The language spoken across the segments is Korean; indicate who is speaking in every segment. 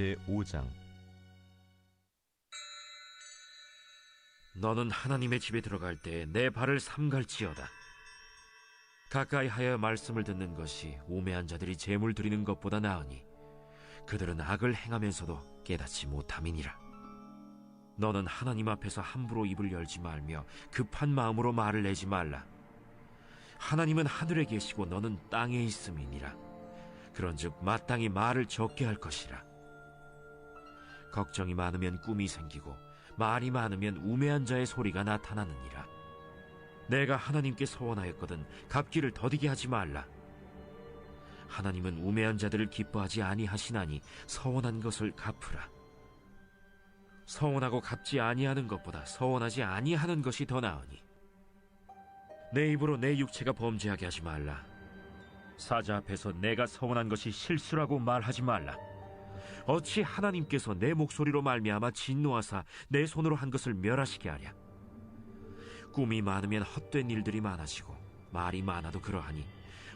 Speaker 1: 제5장
Speaker 2: 너는 하나님의 집에 들어갈 때 내 발을 삼갈지어다. 가까이 하여 말씀을 듣는 것이 우매한 자들이 재물 드리는 것보다 나으니 그들은 악을 행하면서도 깨닫지 못함이니라. 너는 하나님 앞에서 함부로 입을 열지 말며 급한 마음으로 말을 내지 말라. 하나님은 하늘에 계시고 너는 땅에 있음이니라. 그런즉 마땅히 말을 적게 할 것이라. 걱정이 많으면 꿈이 생기고 말이 많으면 우매한 자의 소리가 나타나느니라. 내가 하나님께 서원하였거든 갚기를 더디게 하지 말라. 하나님은 우매한 자들을 기뻐하지 아니하시나니 서원한 것을 갚으라. 서원하고 갚지 아니하는 것보다 서원하지 아니하는 것이 더 나으니 내 입으로 내 육체가 범죄하게 하지 말라. 사자 앞에서 내가 서원한 것이 실수라고 말하지 말라. 어찌 하나님께서 내 목소리로 말미암아 진노하사 내 손으로 한 것을 멸하시게 하랴. 꿈이 많으면 헛된 일들이 많아지고 말이 많아도 그러하니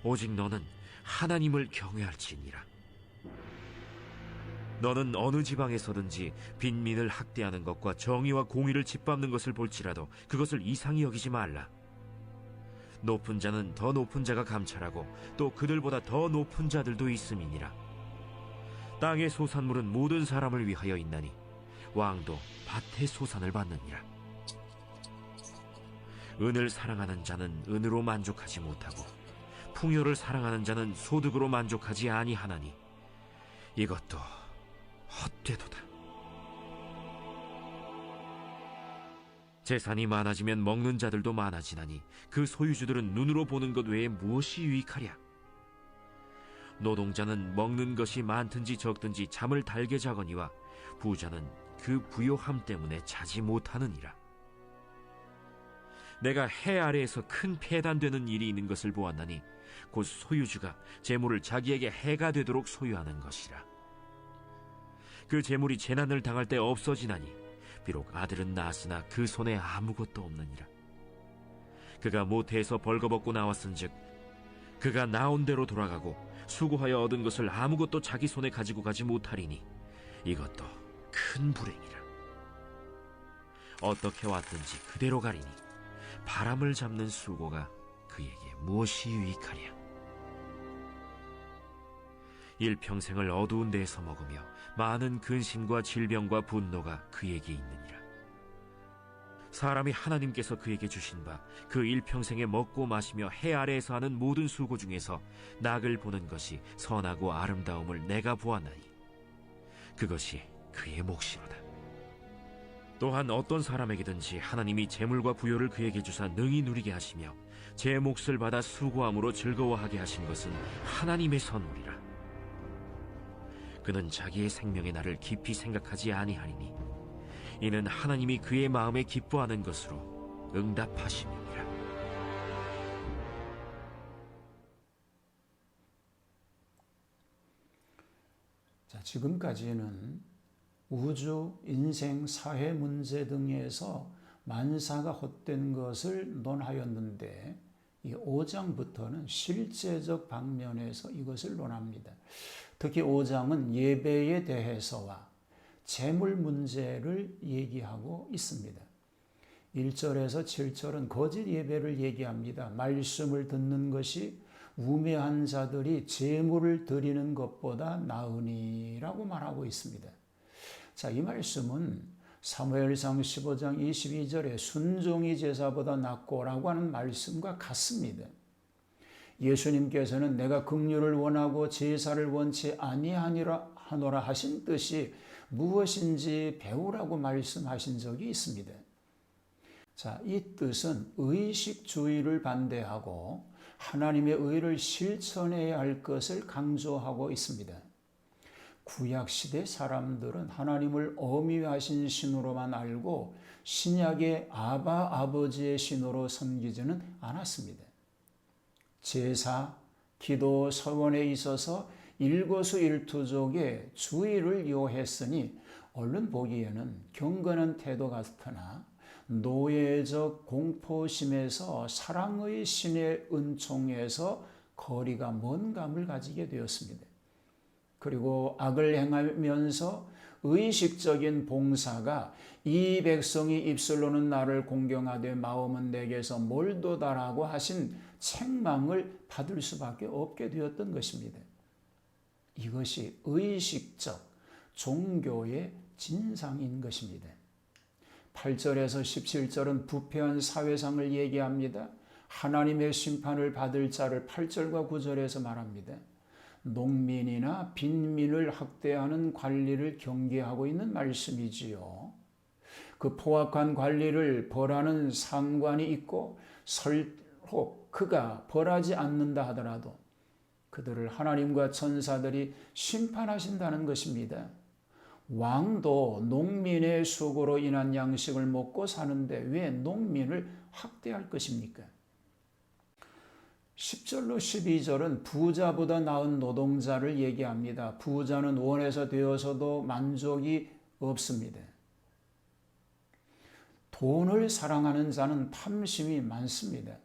Speaker 2: 오직 너는 하나님을 경외할지니라. 너는 어느 지방에서든지 빈민을 학대하는 것과 정의와 공의를 짓밟는 것을 볼지라도 그것을 이상히 여기지 말라. 높은 자는 더 높은 자가 감찰하고 또 그들보다 더 높은 자들도 있음이니라. 땅의 소산물은 모든 사람을 위하여 있나니 왕도 밭의 소산을 받느니라. 은을 사랑하는 자는 은으로 만족하지 못하고 풍요를 사랑하는 자는 소득으로 만족하지 아니하나니 이것도 헛되도다. 재산이 많아지면 먹는 자들도 많아지나니 그 소유주들은 눈으로 보는 것 외에 무엇이 유익하랴? 노동자는 먹는 것이 많든지 적든지 잠을 달게 자거니와 부자는 그 부요함 때문에 자지 못하느니라. 내가 해 아래에서 큰 폐단되는 일이 있는 것을 보았나니 곧 소유주가 재물을 자기에게 해가 되도록 소유하는 것이라. 그 재물이 재난을 당할 때 없어지나니 비록 아들은 낳았으나 그 손에 아무것도 없느니라. 그가 모태에서 벌거벗고 나왔은즉 그가 나온 대로 돌아가고 수고하여 얻은 것을 아무것도 자기 손에 가지고 가지 못하리니 이것도 큰 불행이라. 어떻게 왔든지 그대로 가리니 바람을 잡는 수고가 그에게 무엇이 유익하랴? 일평생을 어두운 데에서 먹으며 많은 근심과 질병과 분노가 그에게 있느니라. 사람이 하나님께서 그에게 주신 바 그 일평생에 먹고 마시며 해 아래에서 하는 모든 수고 중에서 낙을 보는 것이 선하고 아름다움을 내가 보았나니 그것이 그의 몫이로다. 또한 어떤 사람에게든지 하나님이 재물과 부요를 그에게 주사 능히 누리게 하시며 제 몫을 받아 수고함으로 즐거워하게 하신 것은 하나님의 선물이라. 그는 자기의 생명의 날을 깊이 생각하지 아니하리니 이는 하나님이 그의 마음에 기뻐하는 것으로 응답하심이니라.
Speaker 3: 자, 지금까지는 우주, 인생, 사회 문제 등에서 만사가 헛된 것을 논하였는데 이 5장부터는 실제적 방면에서 이것을 논합니다. 특히 5장은 예배에 대해서와 재물 문제를 얘기하고 있습니다. 1절에서 7절은 거짓 예배를 얘기합니다. 말씀을 듣는 것이 우매한 자들이 재물을 드리는 것보다 나으니라고 말하고 있습니다. 자, 이 말씀은 사무엘상 15장 22절에 순종이 제사보다 낫고라고 하는 말씀과 같습니다. 예수님께서는 내가 긍휼을 원하고 제사를 원치 아니하니라 하노라 하신 뜻이 무엇인지 배우라고 말씀하신 적이 있습니다. 자, 이 뜻은 의식주의를 반대하고 하나님의 의를 실천해야 할 것을 강조하고 있습니다. 구약시대 사람들은 하나님을 어미하신 신으로만 알고 신약의 아바 아버지의 신으로 섬기지는 않았습니다. 제사, 기도, 서원에 있어서 일거수일투족의 주의를 요했으니 얼른 보기에는 경건한 태도 같으나 노예적 공포심에서 사랑의 신의 은총에서 거리가 먼 감을 가지게 되었습니다. 그리고 악을 행하면서 의식적인 봉사가 이 백성이 입술로는 나를 공경하되 마음은 내게서 멀도다라고 하신 책망을 받을 수밖에 없게 되었던 것입니다. 이것이 의식적 종교의 진상인 것입니다. 8절에서 17절은 부패한 사회상을 얘기합니다. 하나님의 심판을 받을 자를 8절과 9절에서 말합니다. 농민이나 빈민을 학대하는 관리를 경계하고 있는 말씀이지요. 그 포악한 관리를 벌하는 상관이 있고 설혹 그가 벌하지 않는다 하더라도 그들을 하나님과 천사들이 심판하신다는 것입니다. 왕도 농민의 수고로 인한 양식을 먹고 사는데 왜 농민을 학대할 것입니까? 10절로 12절은 부자보다 나은 노동자를 얘기합니다. 부자는 원해서 되어서도 만족이 없습니다. 돈을 사랑하는 자는 탐심이 많습니다.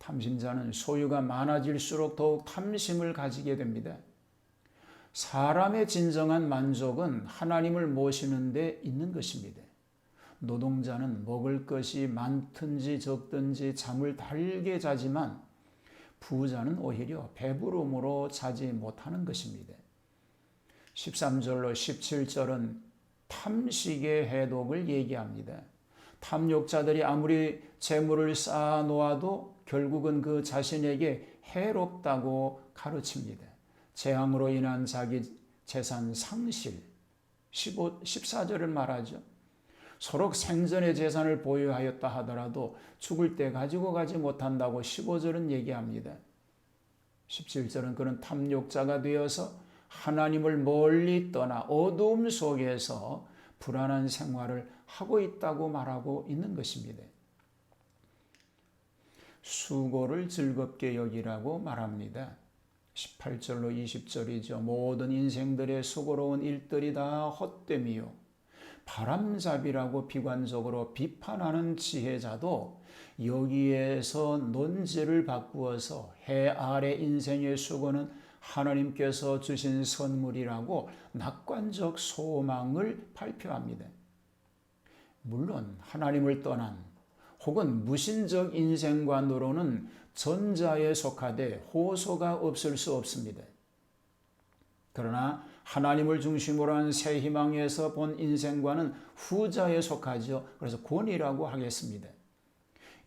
Speaker 3: 탐심자는 소유가 많아질수록 더욱 탐심을 가지게 됩니다. 사람의 진정한 만족은 하나님을 모시는 데 있는 것입니다. 노동자는 먹을 것이 많든지 적든지 잠을 달게 자지만 부자는 오히려 배부름으로 자지 못하는 것입니다. 13절로 17절은 탐식의 해독을 얘기합니다. 탐욕자들이 아무리 재물을 쌓아 놓아도 결국은 그 자신에게 해롭다고 가르칩니다. 재앙으로 인한 자기 재산 상실. 15, 14절을 말하죠. 서로 생전의 재산을 보유하였다 하더라도 죽을 때 가지고 가지 못한다고 15절은 얘기합니다. 17절은 그런 탐욕자가 되어서 하나님을 멀리 떠나 어두움 속에서 불안한 생활을 하고 있다고 말하고 있는 것입니다. 수고를 즐겁게 여기라고 말합니다. 18절로 20절이죠. 모든 인생들의 수고로운 일들이 다 헛됨이요. 바람잡이라고 비관적으로 비판하는 지혜자도 여기에서 논지를 바꾸어서 해 아래 인생의 수고는 하나님께서 주신 선물이라고 낙관적 소망을 발표합니다. 물론 하나님을 떠난 혹은 무신적 인생관으로는 전자에 속하되 호소가 없을 수 없습니다. 그러나 하나님을 중심으로 한 새 희망에서 본 인생과는 후자에 속하죠. 그래서 권이라고 하겠습니다.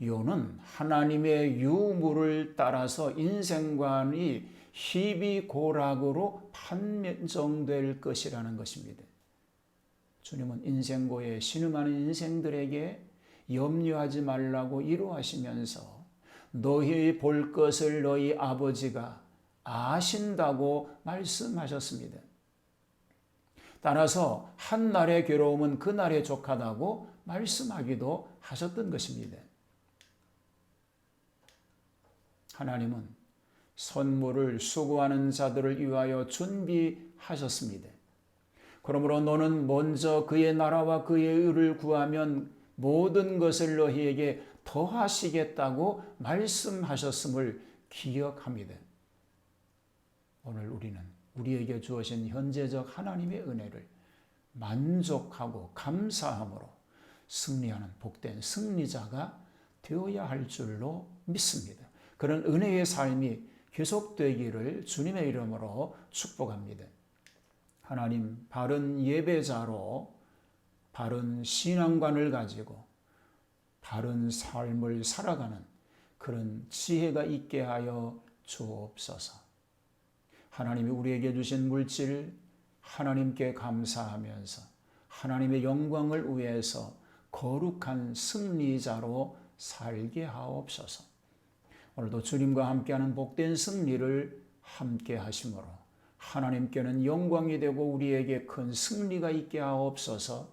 Speaker 3: 요는 하나님의 유물을 따라서 인생관이 희비고락으로 판정될 것이라는 것입니다. 주님은 인생고에 신음하는 인생들에게 염려하지 말라고 이루하시면서 너희 볼 것을 너희 아버지가 아신다고 말씀하셨습니다. 따라서 한 날의 괴로움은 그 날에 족하다고 말씀하기도 하셨던 것입니다. 하나님은 선물을 수고하는 자들을 위하여 준비하셨습니다. 그러므로 너는 먼저 그의 나라와 그의 의를 구하면 모든 것을 너희에게 더하시겠다고 말씀하셨음을 기억합니다. 오늘 우리는 우리에게 주어진 현재적 하나님의 은혜를 만족하고 감사함으로 승리하는 복된 승리자가 되어야 할 줄로 믿습니다. 그런 은혜의 삶이 계속되기를 주님의 이름으로 축복합니다. 하나님, 바른 예배자로 바른 신앙관을 가지고 바른 삶을 살아가는 그런 지혜가 있게 하여 주옵소서. 하나님이 우리에게 주신 물질 하나님께 감사하면서 하나님의 영광을 위해서 거룩한 승리자로 살게 하옵소서. 오늘도 주님과 함께하는 복된 승리를 함께 하심으로 하나님께는 영광이 되고 우리에게 큰 승리가 있게 하옵소서.